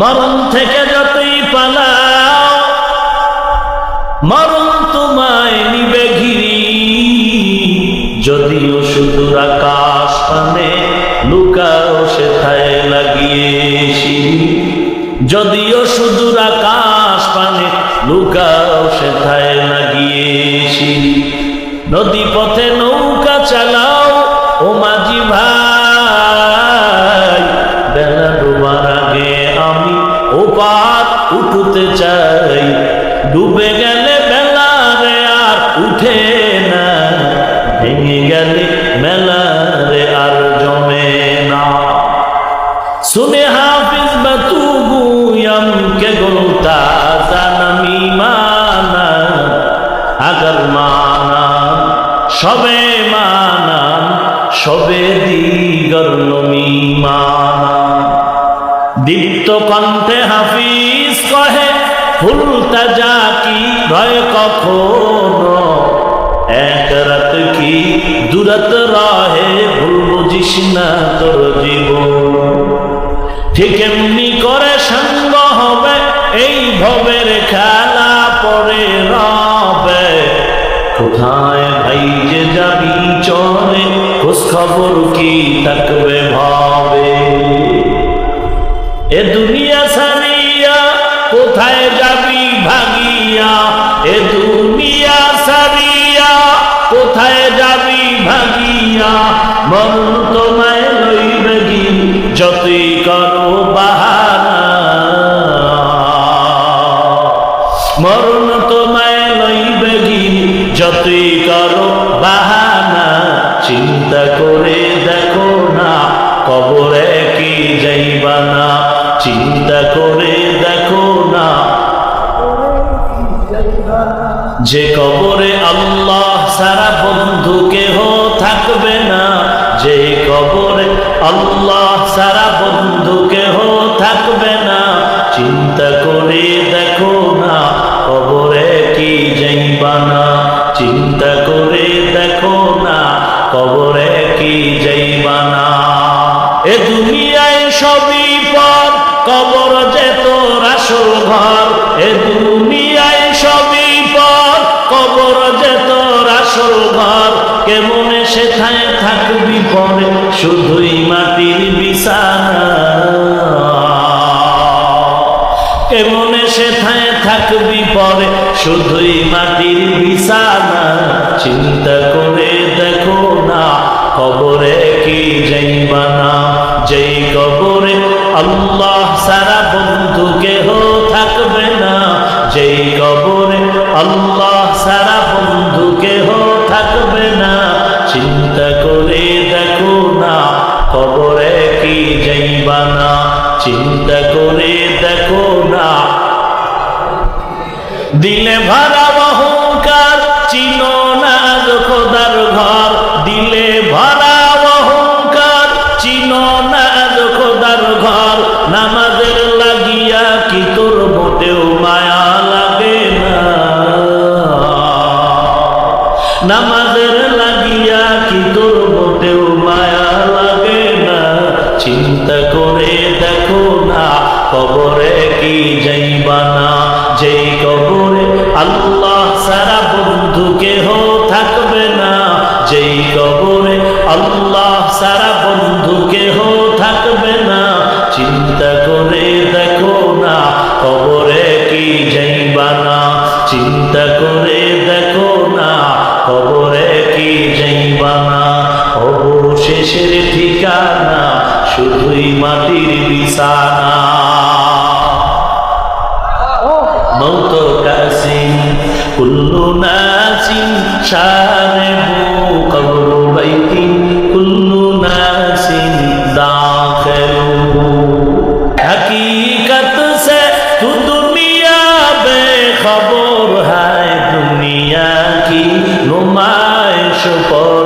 মরণ থেকে যতই পালাও, মরণ তোমায় নিবে ঘিরি। যদিও সুদূর আকাশ পানে লুকাও সেথায় লাগিয়ে যদিও সুদূর আকাশ পানে লুকাও সেথায় লাগিয়ে নদী পথে নৌকা চালাও, ও মাঝি ভাই। ভেঙে গেলে মেলারে আর জমে না। শুনে হাফিজ বাতু গুয়াম কে গোলতা জানামি মানা, আগর মানা, সবে মানা, সবে দিগর নমি মানা। দীপ্ত কণ্ঠে হাফিজ কহে ফুলতা যা কি ভয় কখন দুরাত রহে ভুল বুঝিস না তোর জীবন। ঠিক এমনি করে সঙ্গ হবে, এই ভবের খেলা পরে রবে। কোথায় ভাই যে যাবি চলে খোঁজ খবর কি থাকবে ভাবে? এ দুনিয়া সারিয়া কোথায় যাবি মরণ তোমায় লইবে গি যতই করো বাহানা মরণ তোমায় লইবে গি যতই করো বাহানা, চিন্তা করে দেখো না, কবরে কি যাইবা না, চিন্তা করে দেখো না। যে কবরে আল্লাহ সারা বন্ধু কেহ থাকবে আল্লাহ সারা বন্ধু কেহ থাকবে না। চিন্তা করে দেখো না, কবরে কি যাইবা না চিন্তা করে দেখো না, কবরে কি যাইবা না এ দুনিয়ায় সবই পর কবর যে তোর আসল ঘর। এ দুনিয়ায় সবই পর কবর যে তোর ঘর। কেমনে সেখানে থাকবি পরে শুধুই মাটির বিছানা কেমনে সেথায় থাকবি পরে, শুধুই মাটির বিছানা চিন্তা করে দেখো না, কবরে কি যাইবা না যেই কবরে আল্লাহ সারা বন্ধু কেহ থাকবে না। যেই কবরে আল্লাহ সারা বন্ধু কেহ থাকবে না। চিন্তা কবরে কি যাইবা না চিন্তা করে দেখো না। দিলে ভাড়া অহংকার, চিন না খোদার ঘর। দিলে ভরা অহংকার, চিনো না খোদার ঘর। নামাজের লাগিয়া কি তোর মোটেও মায়া লাগে না? নামাজের কবরে কি যাইবা না? যেই কবরে আল্লাহ সারা বন্ধু কেহ থাকবে না। যেই কবরে আল্লাহ সারা বন্ধু কেহ থাকবে না। চিন্তা করে দেখো না, কবরে কি যাইবা না। চিন্তা করে দেখো না, কবরে কি যাইবা না। অবশেষের ঠিকানা শুধুই মাটির বিছানা। كأس كل ناس شارب قبر بيت كل ناس داخل حقیقت سے تو دنیا بے خبر ہے دنیا کی نمائش پر